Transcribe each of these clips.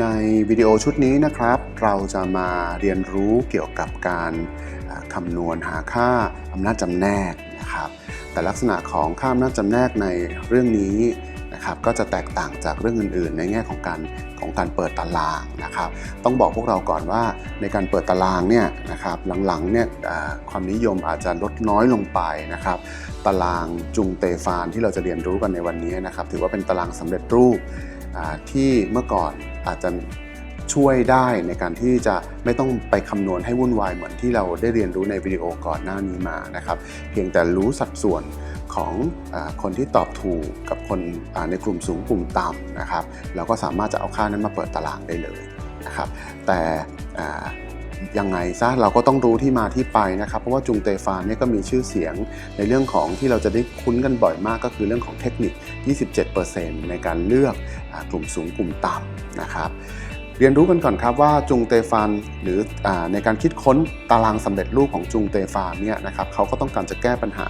ในวิดีโอชุดนี้นะครับ เราจะมาเรียนรู้เกี่ยวกับการคำนวณหาค่าอำนาจจำแนกนะครับ แต่ลักษณะของค่าอำนาจจำแนกในเรื่องนี้นะครับก็จะแตกต่างจากเรื่องอื่น ๆ ในแง่ของการของการเปิดตารางนะครับ ต้องบอกพวกเราก่อนว่าในการเปิดตารางเนี่ยนะครับหลังๆเนี่ยความนิยมอาจจะลดน้อยลงไปนะครับ ตารางจุงเตฟานที่เราจะเรียนรู้กันในวันนี้นะครับ ถือว่าเป็นตารางสำเร็จรูป ที่เมื่อก่อนอาจจะช่วยได้ในการที่จะไม่ต้องไปคำนวณให้วุ่นวายเหมือนที่เราได้เรียนรู้ในวิดีโอก่อนหน้านี้มานะครับเพียงแต่รู้สัดส่วนของอคนที่ตอบถูกกับคนในกลุ่มสูงกลุ่มต่ำนะครับเราก็สามารถจะเอาค่านั้นมาเปิดตารางได้เลยนะครับแต่ ยังไงซะเราก็ต้องรู้ที่มาที่ไปนะครับ เพราะว่าจุงเตฟานเนี่ยก็มีชื่อเสียงในเรื่องของที่เราจะได้คุ้นกันบ่อยมากก็คือเรื่องของเทคนิค 27%ในการเลือกกลุ่มสูงกลุ่มต่ำนะครับ เรียนรู้กันก่อนครับว่าจุงเตฟานหรืออในการคิดค้นตารางสำเร็จรูปของจุงเตฟานเนี่ยนะครับเขาก็ต้องการจะแก้ปัญหา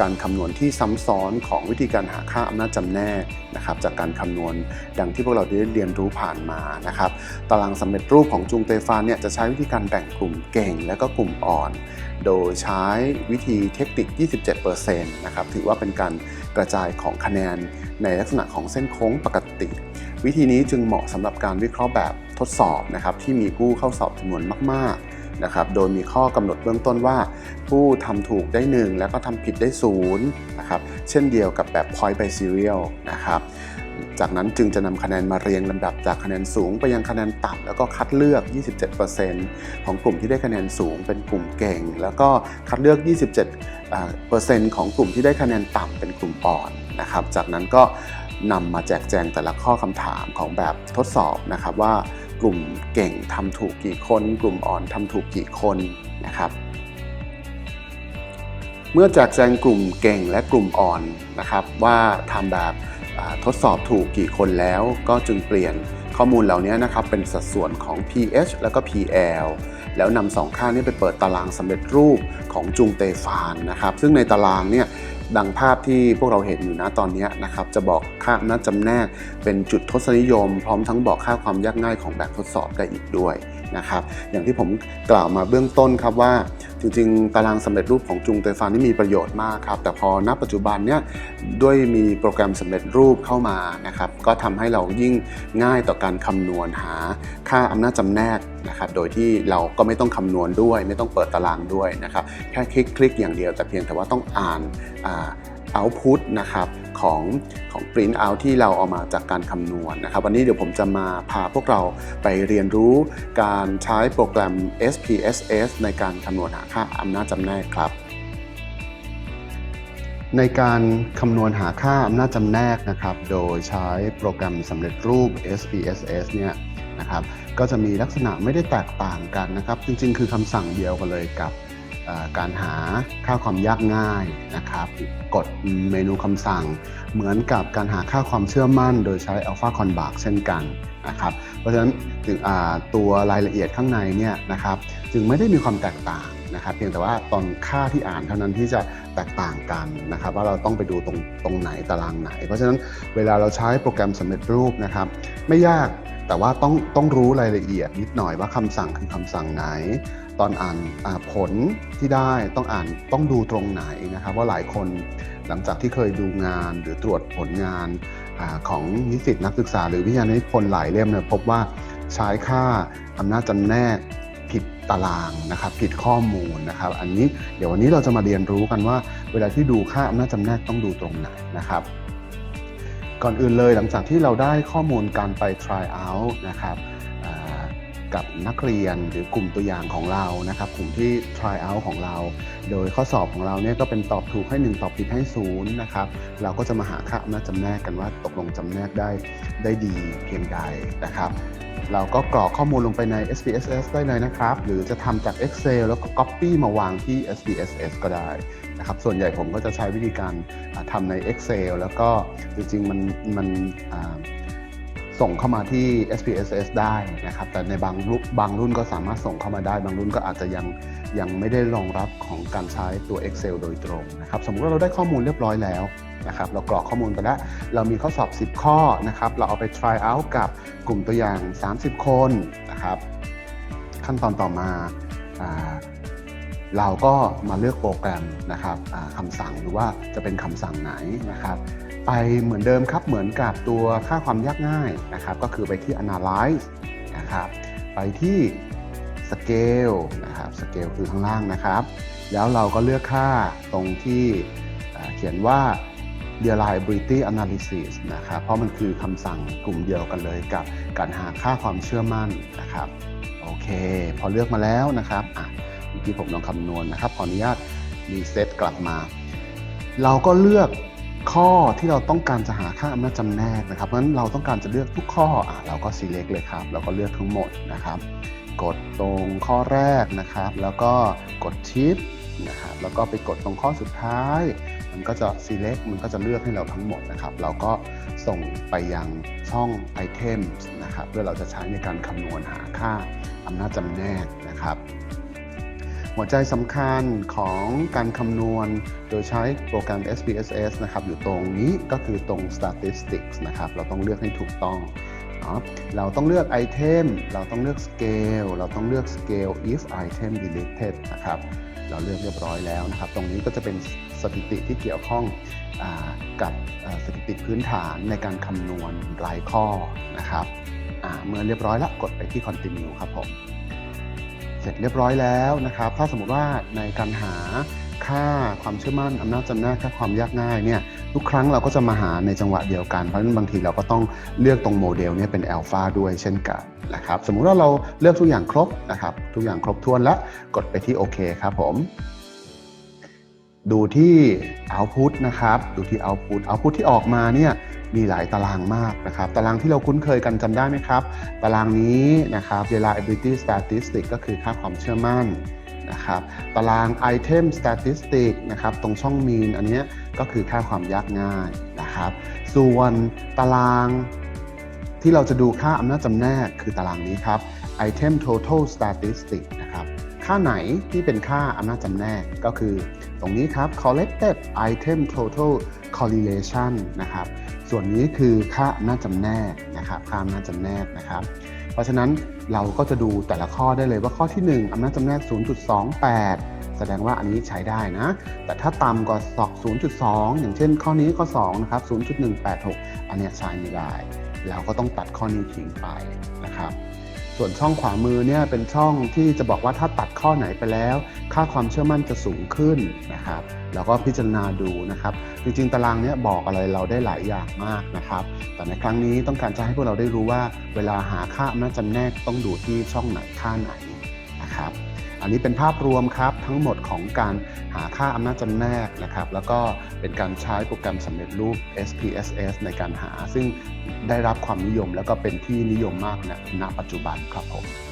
การคำนวณที่ซ้ำซ้อนของวิธีการหาค่าอำนาจจำแนกนะครับจากการคำนวณดังที่พวกเราได้เรียนรู้ผ่านมานะครับตารางสำเร็จรูปของจุงเตฟานเนี่ยจะใช้วิธีการแบ่งกลุ่มเก่ง และก็กลุ่มอ่อน โดยใช้วิธีเทคนิค 27%นะครับถือว่าเป็นการกระจายของคะแนน ในลักษณะของเส้นโค้งปกติ วิธีนี้จึงเหมาะสำหรับการวิเคราะห์แบบทดสอบนะครับที่มีผู้เข้าสอบจำนวนมากๆนะครับโดยมีข้อกำหนดเบื้องต้นว่า ผู้ทำถูกได้ 1 แล้วก็ทำผิดได้0นะครับเช่นเดียวกับแบบ point by serial นะครับ จากนั้นจึงจะนำคะแนนมาเรียงลำดับจากคะแนนสูงไปยังคะแนนต่ำแล้วก็คัดเลือก 27%ของกลุ่มที่ได้คะแนนสูงเป็นกลุ่มเก่ง แล้วก็คัดเลือก 27%ของกลุ่มที่ได้คะแนนต่ำเป็นกลุ่มอ่อนนะครับ จากนั้นก็นำมาแจกแจงแต่ละข้อคำถามของแบบทดสอบนะครับว่ากลุ่มเก่งทำถูกกี่คน กลุ่มอ่อนทำถูกกี่คนนะครับเมื่อแจกแจงกลุ่มเก่งและกลุ่มอ่อนนะครับว่าทำแบบ ทดสอบถูกกี่คนแล้วก็จึงเปลี่ยนข้อมูลเหล่านี้นะครับเป็นสัดส่วนของ pH แล้วก็ PL แล้วนำสองค่านี้ไปเปิดตารางสำเร็จรูปของจุงเตฟานนะครับ ซึ่งในตารางเนี่ย ดังภาพที่พวกเราเห็นอยู่นะตอนนี้นะครับ จะบอกค่าอำนาจจำแนกเป็นจุดทศนิยม พร้อมทั้งบอกค่าความยากง่ายของแบบทดสอบได้อีกด้วยนะครับอย่างที่ผมกล่าวมาเบื้องต้นครับว่า จริงๆ ตารางสำเร็จรูปของจุงเตฟานนี่มีประโยชน์มากครับแต่พอณปัจจุบันเนี่ยด้วยมีโปรแกรมสำเร็จรูปเข้ามานะครับ ก็ทำให้เรายิ่งง่ายต่อการคำนวณหาค่าอำนาจจำแนกนะครับโดยที่เราก็ไม่ต้องคำนวณด้วย ไม่ต้องเปิดตารางด้วยนะครับแค่คลิกคลิกอย่างเดียวแต่เพียงแต่ว่าต้องอ่านอ่า output นะครับของของ print out ที่เราเอามาจากการคำนวณนะครับ วันนี้เดี๋ยวผมจะมาพาพวกเราไปเรียนรู้การใช้โปรแกรม SPSS ในการคำนวณหาค่าอำนาจจำแนกครับ ในการคำนวณหาค่าอำนาจจำแนกนะครับ โดยใช้โปรแกรมสำเร็จรูป SPSS เนี่ยนะครับ ก็จะมีลักษณะไม่ได้แตกต่างกันนะครับ จริงๆ คือคำสั่งเดียวกันเลยกับการหาค่าความยากง่ายนะครับ กดเมนูคำสั่ง เหมือนกับการหาค่าความเชื่อมั่น โดยใช้ Alpha c o n b a r เช่นกันนะครับ เพราะฉะนั้นตัวรายละเอียดข้างในเนี่ยนะครับ จึงไม่ได้มีความแตกต่างนะครับ เพียงแต่ว่าตอนค่าที่อ่านเท่านั้นที่จะแตกต่างกันนะครับ ว่าเราต้องไปดูตรงตรงไหนตารางไหน เพราะฉะนั้นเวลาเราใช้โปรแกรมสำเร็จรูปนะครับ ไม่ยากแต่ว่าต้องต้องรู้รายละเอียดนิดหน่อยว่าคำสั่งคือคำสั่งไหน ตอนอ่านผลที่ได้ต้องอ่านต้องดูตรงไหนนะครับ ว่าหลายคนหลังจากที่เคยดูงานหรือตรวจผลงานอของนิสิตนักศึกษา หรือวิทยานิพนธ์หลายเล่มเนี่ยพบว่าใช้ค่าอำนาจจำแนก ผิดตารางนะครับผิดข้อมูลนะครับ อันนี้เดี๋ยววันนี้เราจะมาเรียนรู้กันว่า เวลาที่ดูค่าอำนาจจำแนกต้องดูตรงไหนนะครับ ก่อนอื่นเลยหลังจากที่เราได้ข้อมูลการไป try out นะครับ กับนักเรียนหรือกลุ่มตัวอย่างของเรานะครับ กลุ่มที่ try out ของเรา โดยข้อสอบของเราเนี่ยก็เป็นตอบถูกให้ 1 ตอบผิดให้0นะครับเราก็จะมาหาค่าอำนาจจำแนกกันว่าตกลงจำแนกได้ได้ดีเพียงใดนะครับเราก็กรอกข้อมูลลงไปใน SPSS ได้เลยนะครับ หรือจะทำจาก Excel แล้วก็ Copy มาวางที่ SPSS ก็ได้นะครับ ส่วนใหญ่ผมก็จะใช้วิธีการทำใน Excel แล้วก็จริงๆ มันมัน ส่งเข้ามาที่ SPSS ได้นะครับ แต่ในบางรุ่นบางรุ่นก็สามารถส่งเข้ามาได้ บางรุ่นก็อาจจะยังยังไม่ได้รองรับของการใช้ตัว Excel โดยตรงนะครับ สมมุติว่าเราได้ข้อมูลเรียบร้อยแล้วนะครับ เรากรอกข้อมูลไปแล้ว เรามีข้อสอบ 10 ข้อนะครับ เราเอาไป try out กับกลุ่มตัวอย่าง 30 คนนะครับ ขั้นตอนต่อมาอาเราก็มาเลือกโปรแกรมนะครับคำสั่งหรือว่าจะเป็นคำสั่งไหนนะครับ ไปเหมือนเดิมครับเหมือนกับตัวค่าความยากง่ายนะครับ ก็คือไปที่ analyze นะครับ ไปที่ scale นะครับ scale คือข้างล่างนะครับ แล้วเราก็เลือกค่าตรงที่เขียนว่า reliability analysis นะครับ เพราะมันคือคำสั่งกลุ่มเดียวกันเลยกับการหาค่าความเชื่อมั่นนะครับ โอเค พอเลือกมาแล้วนะครับอะเมื่ผมลองคำนวณนะครับ ขออนุญาตรีเซ็ตกลับมา เราก็เลือก ข้อที่เราต้องการจะหาค่าอำนาจจำแนกนะครับเพราะฉะนั้นเราต้องการจะเลือกทุกข้ออเราก็ select เลยครับแล้วก็เลือกทั้งหมดนะครับ กดตรงข้อแรกนะครับ แล้วก็กดชิปนะครับแล้วก็ไปกดตรงข้อสุดท้าย มันก็จะ select มันก็จะเลือกให้เราทั้งหมดนะครับ เราก็ส่งไปยังช่อง items นะครับเพื่อเราจะใช้ในการคำนวณหาค่าอำนาจจำแนกนะครับ หัวใจสำคัญของการคำนวณโดยใช้โปรแกรม SPSS นะครับ อยู่ตรงนี้ก็คือตรง statistics นะครับ เราต้องเลือกให้ถูกต้องเนาะเราต้องเลือก item เราต้องเลือก scale เราต้องเลือก scale if item deleted นะครับ เราเลือกเรียบร้อยแล้วนะครับ ตรงนี้ก็จะเป็นสถิติที่เกี่ยวข้องอกับสถิติพื้นฐานในการคำนวณรายข้อนะครับ เมื่อเรียบร้อยแล้วกดไปที่ continue ครับผม เสร็จเรียบร้อยแล้วนะครับ ถ้าสมมติว่าในการหาค่าความเชื่อมั่นอำนาจจำแนกค่าความยากง่ายเนี่ยทุกครั้งเราก็จะมาหาในจังหวะเดียวกัน เพราะฉะนั้นบางทีเราก็ต้องเลือกตรงโมเดลเนี่ยเป็นอัลฟาด้วยเช่นกันนะครับ สมมุติว่าเราเลือกทุกอย่างครบนะครับ ทุกอย่างครบถ้วนแล้วกดไปที่โอเคครับผม ดูที่ Output นะครับ ดูที่ Output Output ที่ออกมาเนี่ยมีหลายตารางมากนะครับ ตารางที่เราคุ้นเคยกันจำได้ไหมครับ ตารางนี้นะครับ reliability statistic ก็คือค่าความเชื่อมั่นนะครับตาราง item statistic นะครับตรงช่อง mean อันนี้ก็คือค่าความยากง่ายนะครับส่วนตารางที่เราจะดูค่าอำนาจจำแนกคือตารางนี้ครับ item total statistic นะครับค่าไหนที่เป็นค่าอำนาจจำแนกก็คือ ตรงนี้ครับ collected item total correlation นะครับ ส่วนนี้คือค่าอำนาจำแนกนะครับค่าอำนาจำแนกนะครับ เพราะฉะนั้นเราก็จะดูแต่ละข้อได้เลยว่าข้อที่ 1 อำนาจจำแนก 0.28 แสดงว่าอันนี้ใช้ได้นะ แต่ถ้าต่ำกว่า 0.2 อย่างเช่นข้อนี้ข้อ2นะครับ 0.186 อันนี้ใช้ไม่ได้ เราก็ต้องตัดข้อนี้ทิ้งไปนะครับ ส่วนช่องขวามือเนี่ยเป็นช่องที่จะบอกว่าถ้าตัดข้อไหนไปแล้ว ค่าความเชื่อมั่นจะสูงขึ้นนะครับแล้วก็พิจารณาดูนะครับ จริงๆ ตารางเนี้ยบอกอะไรเราได้หลายอย่างมากนะครับ แต่ในครั้งนี้ต้องการจะให้พวกเราได้รู้ว่า เวลาหาค่าอำนาจจำแนกต้องดูที่ช่องไหนค่าไหนนะครับ อันนี้เป็นภาพรวมครับทั้งหมดของการหาค่าอำนาจจำแนกนะครับแล้วก็เป็นการใช้โปรแกรมสำเร็จรูป SPSS ในการหา ซึ่งได้รับความนิยมแล้วก็เป็นที่นิยมมากณณปัจจุบันครับผม